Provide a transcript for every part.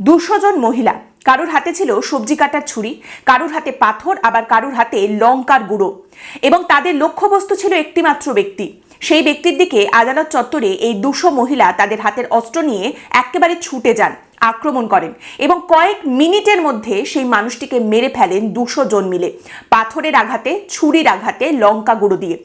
দুশো জন মহিলা। কারোর হাতে ছিল সবজি কাটার ছুরি, কারোর হাতে পাথর, আবার কারোর হাতে লঙ্কার গুঁড়ো। এবং তাদের লক্ষ্যবস্তু ছিল একটিমাত্র ব্যক্তি। সেই ব্যক্তির দিকে আদালত চত্বরে এই দুশো মহিলা তাদের হাতের অস্ত্র নিয়ে একেবারে ছুটে যান। আক্রমণ করেন এবং কয়েক মিনিটের মধ্যে সেই মানুষটিকে মেরে ফেলেন দুশো জন মিলে, পাথরের আঘাতে, ছুরির আঘাতে, লঙ্কা গুঁড়ো দিয়ে।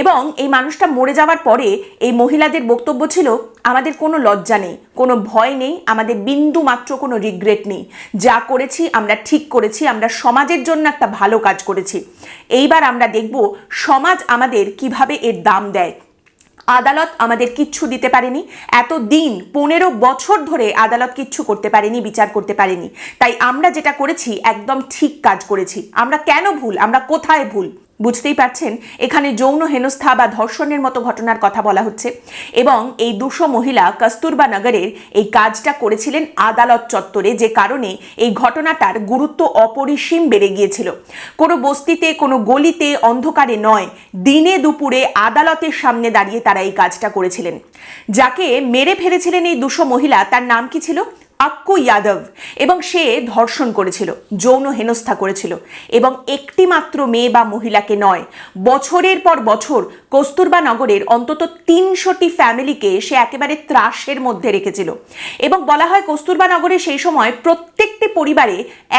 এবং এই মানুষটা মরে যাওয়ার পরে এই মহিলাদের বক্তব্য ছিল, আমাদের কোনো লজ্জা নেই, কোনো ভয় নেই, আমাদের বিন্দু মাত্র কোনো রিগ্রেট নেই। যা করেছি আমরা ঠিক করেছি, আমরা সমাজের জন্য একটা ভালো কাজ করেছি। এইবার আমরা দেখব সমাজ আমাদের কীভাবে এর দাম দেয়। আদালত আমাদের কিচ্ছু দিতে পারেনি। এত দিন পনেরো বছর ধরে আদালত কিচ্ছু করতে পারেনি, বিচার করতে পারেনি। তাই আমরা যেটা করেছি, একদম ঠিক কাজ করেছি। আমরা কেন ভুল? আমরা কোথায় ভুল? বুঝতেই পারছেন, এখানে যৌন হেনস্থা বা ধর্ষণের মতো ঘটনার কথা বলা হচ্ছে এবং এই দুশো মহিলা কস্তুরবা নগরের এই কাজটা করেছিলেন আদালত চত্বরে যে কারণে এই ঘটনাটার গুরুত্ব অপরিসীম বেড়ে গিয়েছিল। কোনো বস্তিতে, কোনো গলিতে, অন্ধকারে নয়, দিনে দুপুরে আদালতের সামনে দাঁড়িয়ে তারা এই কাজটা করেছিলেন। যাকে মেরে ফেলেছিলেন এই দুশো মহিলা, তার নাম কি ছিল? আক্কু যাদব এবং সে ধর্ষণ করেছিল, যৌন হেনস্থা করেছিল এবং একটি মাত্র মেয়ে বা মহিলাকে নয়, বছরের পর বছর কস্তুরবা নগরের অন্তত তিনশোটি ফ্যামিলিকে সে একেবারে ত্রাসের মধ্যে রেখেছিল এবং বলা হয় কস্তুরবা নগরে সেই সময় প্রত্যেকটি পরিবারে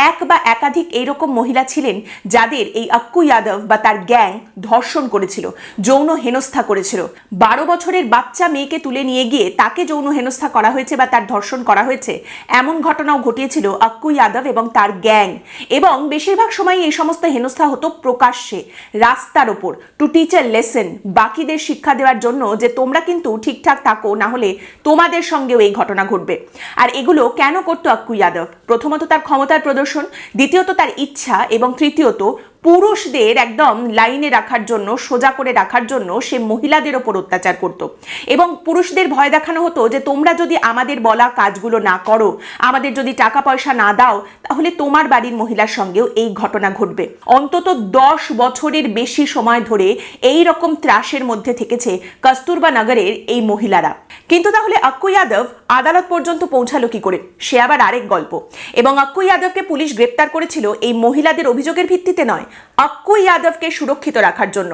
এক বা একাধিক এইরকম মহিলা ছিলেন যাদের এই আক্কু যাদব বা তার গ্যাং ধর্ষণ করেছিল, যৌন হেনস্থা করেছিল। বারো বছরের বাচ্চা মেয়েকে তুলে নিয়ে গিয়ে তাকে যৌন হেনস্থা করা হয়েছে বা তার ধর্ষণ করা হয়েছে, এমন ঘটনাও ঘটিয়েছিল আক্কু যাদব এবং তার গ্যাং। এবং বেশিরভাগ সময় এই সমস্ত হেনস্থা হতো প্রকাশ্যে, রাস্তার ওপর টু টিচার লেসেন বাকিদের শিক্ষা দেওয়ার জন্য যে তোমরা কিন্তু ঠিকঠাক থাকো, না হলে তোমাদের সঙ্গেও এই ঘটনা ঘটবে। আর এগুলো কেন করতো আক্কু যাদব প্রথমত তার ক্ষমতার প্রদর্শন দ্বিতীয়ত তার ইচ্ছা এবং তৃতীয়ত পুরুষদের একদম লাইনে রাখার জন্য, সোজা করে রাখার জন্য সে মহিলাদের ওপর অত্যাচার করত। এবং পুরুষদের ভয় দেখানো হতো যে, তোমরা যদি আমাদের বলা কাজগুলো না করো, আমাদের যদি টাকা পয়সা না দাও, তাহলে তোমার বাড়ির মহিলার সঙ্গেও এই ঘটনা ঘটবে। অন্তত দশ বছরের বেশি সময় ধরে এই রকম ত্রাসের মধ্যে থেকেছে কস্তুরবা নগরের এই মহিলারা। কিন্তু তাহলে আক্কু যাদব আদালত পর্যন্ত পৌঁছালো কি করে? সে আবার আরেক গল্প। এবং আক্কু যাদবকে পুলিশ গ্রেপ্তার করেছিল এই মহিলাদের অভিযোগের ভিত্তিতে নয় আক্কু যাদবকে সুরক্ষিত রাখার জন্য।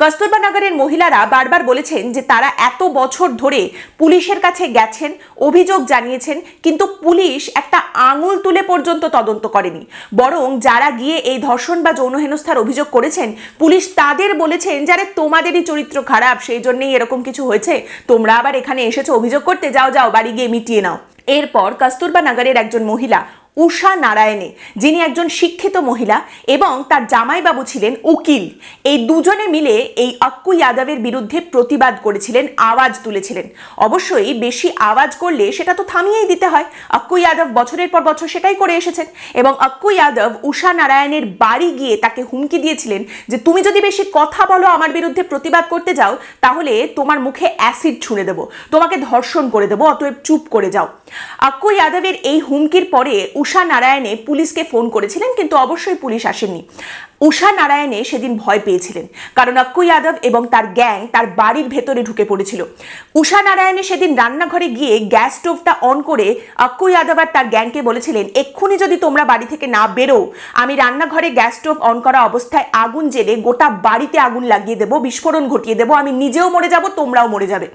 কস্তুরবা নগরের মহিলারা বারবার বলেছেন যে তারা এত বছর ধরে পুলিশের কাছে গেছেন, অভিযোগ জানিয়েছেন, কিন্তু পুলিশ একটা আঙুল তুলে পর্যন্ত তদন্ত করেনি। বরং যারা গিয়ে এই ধর্ষণ বা যৌন হেনস্থার অভিযোগ করেছেন, পুলিশ তাদের বলেছেন যারা তোমাদেরই চরিত্র খারাপ, সেই জন্যই এরকম কিছু হয়েছে। তোমরা আবার এখানে এসেছ, অভিযোগ করতে যাও যাও, বাড়ি গিয়ে মিটিয়ে নাও। এরপর কস্তুরবা নগরের একজন মহিলা উষা নারায়ণে, যিনি একজন শিক্ষিত মহিলা এবং তার জামাইবাবু ছিলেন উকিল। এই দুজনে মিলে এই আক্কু যাদবের বিরুদ্ধে প্রতিবাদ করেছিলেন, আওয়াজ তুলেছিলেন। অবশ্যই বেশি আওয়াজ করলে সেটা তো থামিয়েই দিতে হয়। আক্কু যাদব বছরের পর বছর সেটাই করে এসেছেন এবং আক্কু যাদব উষা নারায়ণের বাড়ি গিয়ে তাকে হুমকি দিয়েছিলেন যে, তুমি যদি বেশি কথা বলো আমার বিরুদ্ধে প্রতিবাদ করতে যাও, তাহলে তোমার মুখে অ্যাসিড ছুঁড়ে দেবো। তোমাকে ধর্ষণ করে দেবো, অতএব চুপ করে যাও। আক্কু যাদবের এই হুমকির পরে উষা নারায়ণে পুলিশকে ফোন করেছিলেন, কিন্তু অবশ্যই পুলিশ আসেননি। উষা নারায়ণে সেদিন ভয় পেয়েছিলেন, কারণ অক্কু যাদব এবং তার গ্যাং তার বাড়ির ভেতরে ঢুকে পড়েছিল। উষা নারায়ণে সেদিন রান্নাঘরে গিয়ে গ্যাস স্টোভটা অন করে অক্কু যাদব আর তার গ্যাংকে বলেছিলেন, এক্ষুনি যদি তোমরা বাড়ি থেকে না বেরো, আমি রান্নাঘরে গ্যাস স্টোভ অন করা অবস্থায় আগুন জেলে গোটা বাড়িতে আগুন লাগিয়ে দেবো, বিস্ফোরণ ঘটিয়ে দেবো, আমি নিজেও মরে যাব, তোমরাও মরে যাবে।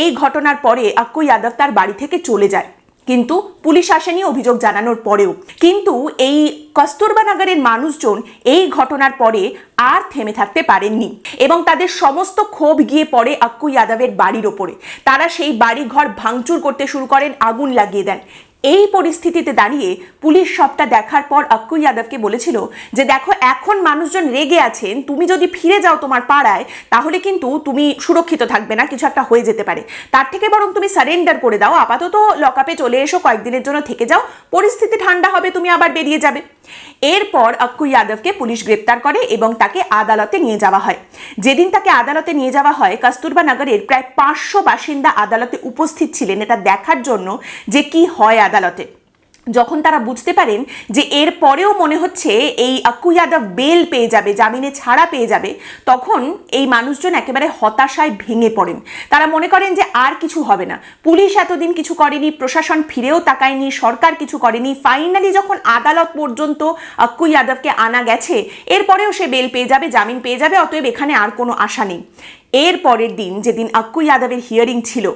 এই ঘটনার পরে অক্কু যাদব তার বাড়ি থেকে চলে যায়। কিন্তু পুলিশ আসেনি অভিযোগ জানানোর পরেও। কিন্তু এই কস্তুরবা নগরের মানুষজন এই ঘটনার পরে আর থেমে থাকতে পারেননি এবং তাদের সমস্ত ক্ষোভ গিয়ে পড়ে আক্কু যাদবের বাড়ির ওপরে। তারা সেই বাড়ি ঘর ভাঙচুর করতে শুরু করেন, আগুন লাগিয়ে দেন। এই পরিস্থিতিতে দাঁড়িয়ে পুলিশ সবটা দেখার পর আক্কু যাদবকে বলেছিল যে দেখো, এখন মানুষজন রেগে আছেন, তুমি যদি ফিরে যাও তোমার পাড়ায়, তাহলে কিন্তু তুমি সুরক্ষিত থাকবে না, কিছু একটা হয়ে যেতে পারে। তার থেকে বরং তুমি সারেন্ডার করে দাও, আপাতত লকআপে চলে এসো, কয়েকদিনের জন্য থেকে যাও, পরিস্থিতি ঠান্ডা হবে, তুমি আবার বেরিয়ে যাবে। এরপর আক্কু যাদবকে পুলিশ গ্রেপ্তার করে এবং তাকে আদালতে নিয়ে যাওয়া হয়। যেদিন তাকে আদালতে নিয়ে যাওয়া হয়, কস্তুরবা নগরের প্রায় পাঁচশো বাসিন্দা আদালতে উপস্থিত ছিলেন। এটা দেখার জন্য যে কি হয় আদালতে। যখন তারা বুঝতে পারেন যে এর পরেও মনে হচ্ছে এই আক্কু যাদব বেল পেয়ে যাবে, জামিনে ছাড়া পেয়ে যাবে, তখন এই মানুষজন একেবারে হতাশায় ভেঙে পড়েন। তারা মনে করেন যে আর কিছু হবে না। পুলিশ এতদিন কিছু করেনি, প্রশাসন ফিরেও তাকায়নি, সরকার কিছু করেনি। ফাইনালি যখন আদালত পর্যন্ত আক্কু যাদবকে আনা গেছে, এরপরেও সে বেল পেয়ে যাবে, জামিন পেয়ে যাবে, অতএব এখানে আর কোনো আশা নেই। এর পরের দিন যেদিন আক্কু যাদবের হিয়ারিং ছিল,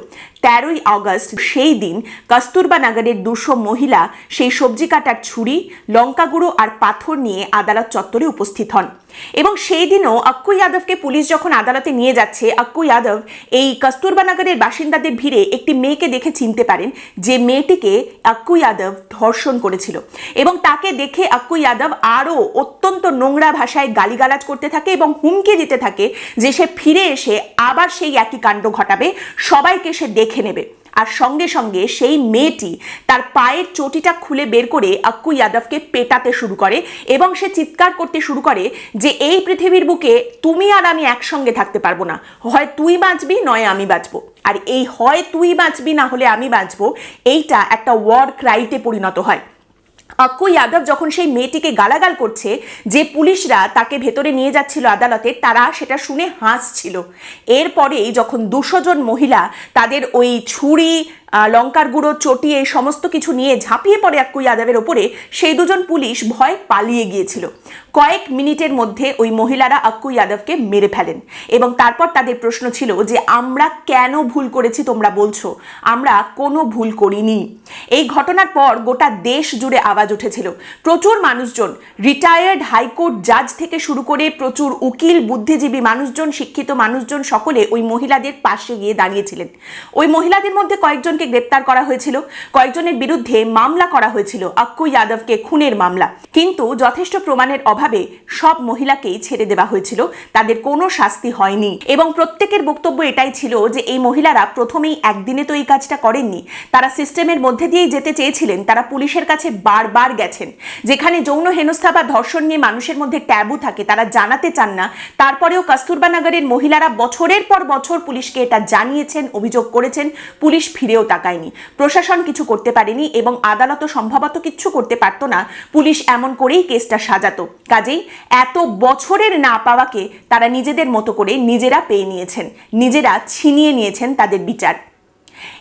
তেরোই আগস্ট সেই দিন কস্তুরবা নগরের দুশো মহিলা সেই সবজি কাটার ছুরি, লঙ্কা গুঁড়ো আর পাথর নিয়ে আদালত চত্বরে উপস্থিত হন। এবং সেই দিনও আক্কু যাদবকে পুলিশ যখন আদালতে নিয়ে যাচ্ছে, আক্কু যাদব এই কস্তুরবা নগরের বাসিন্দাদের ভিড়ে একটি মেয়েকে দেখে চিনতে পারেন যে মেয়েটিকে আক্কু যাদব ধর্ষণ করেছিল। এবং তাকে দেখে আক্কু যাদব আরও অত্যন্ত নোংরা ভাষায় গালিগালাজ করতে থাকে এবং হুমকি দিতে থাকে যে সে ফিরে এসে আবার সেই একই কাণ্ড ঘটাবে, সবাইকে সে দেখে নেবে। আর সঙ্গে সঙ্গে সেই মেয়েটি তার পায়ের চটিটা খুলে বের করে আক্কু যাদবকে পেটাতে শুরু করে এবং সে চিৎকার করতে শুরু করে যে, এই পৃথিবীর বুকে তুমি আর আমি একসঙ্গে থাকতে পারব না। হয় তুই বাঁচবি, নয় আমি বাঁচবো। আর এই হয় তুই বাঁচবি, না হলে আমি বাঁচবো, এইটা একটা ওয়ার ক্রাইতে পরিণত হয়। অক্কু যাদব যখন সেই মেয়েটিকে গালাগাল করছে যে পুলিশরা তাকে ভেতরে নিয়ে যাচ্ছিল আদালতে, তারা সেটা শুনে হাসছিল। এরপরেই যখন দুশো জন মহিলা তাদের ওই ছুরি লঙ্কার গুঁড়ো, চটি, এই সমস্ত কিছু নিয়ে ঝাঁপিয়ে পড়ে আক্কু যাদবের ওপরে, সেই দুজন পুলিশ ভয় পালিয়ে গিয়েছিল। কয়েক মিনিটের মধ্যে ওই মহিলারা আক্কু যাদবকে মেরে ফেলেন এবং তারপর তাদের প্রশ্ন ছিল যে, আমরা কেন ভুল করেছি তোমরা বলছো? আমরা কোনো ভুল করিনি। এই ঘটনার পর গোটা দেশ জুড়ে আওয়াজ উঠেছিল। প্রচুর মানুষজন রিটায়ার্ড হাইকোর্ট জাজ থেকে শুরু করে প্রচুর উকিল, বুদ্ধিজীবী মানুষজন, শিক্ষিত মানুষজন সকলে ওই মহিলাদের পাশে গিয়ে দাঁড়িয়েছিলেন। ওই মহিলাদের মধ্যে কয়েকজনকে গ্রেপ্তার করা হয়েছিল। কয়েকজনের বিরুদ্ধে মামলা করা হয়েছিল। আক্কু যাদবকে খুনের মামলা। কিন্তু যথেষ্ট প্রমাণের অভাবে সব মহিলাকেই ছেড়ে দেওয়া হয়েছিল। তাদের কোনো শাস্তি হয়নি। এবং প্রত্যেকের বক্তব্য এটাই ছিল যে এই মহিলারা প্রথমেই একদিনে তো এই কাজটা করেননি। তারা সিস্টেমের মধ্যে দিয়েই যেতে চেয়েছিলেন। তারা পুলিশের কাছে বারবার গেছেন। যেখানে যৌন হেনস্থা বা ধর্ষণ নিয়ে মানুষের মধ্যে ট্যাবু থাকে, তারা জানাতে চান না। তারপরেও কস্তুরবা নগরের মহিলারা বছরের পর বছর পুলিশকে এটা জানিয়েছেন, অভিযোগ করেছেন। পুলিশ ফিরেও তাকায়নি। প্রশাসন কিছু করতে পারেনি এবং আদালতও সম্ভবত কিচ্ছু করতে পারতো না। পুলিশ এমন করেই কেসটা সাজাতো। কাজেই এত বছরের না পাওয়াকে তারা নিজেদের মতো করে নিজেরা পেয়ে নিয়েছেন। নিজেরা ছিনিয়ে নিয়েছেন তাদের বিচার।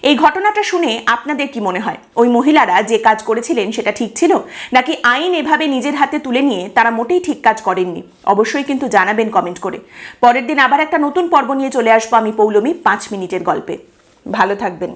এই ঘটনাটা শুনে আপনাদের কি মনে হয়? ওই মহিলারা যে কাজ করেছিলেন সেটা ঠিক ছিল? নাকি আইন এভাবে নিজের হাতে তুলে নিয়ে তারা মোটেই ঠিক কাজ করেননি? অবশ্যই কিন্তু জানাবেন কমেন্ট করে। পরের দিন আবার একটা নতুন পর্ব নিয়ে চলে আসব আমি, পৌলমী, পাঁচ মিনিটের গল্পে। ভালো থাকবেন।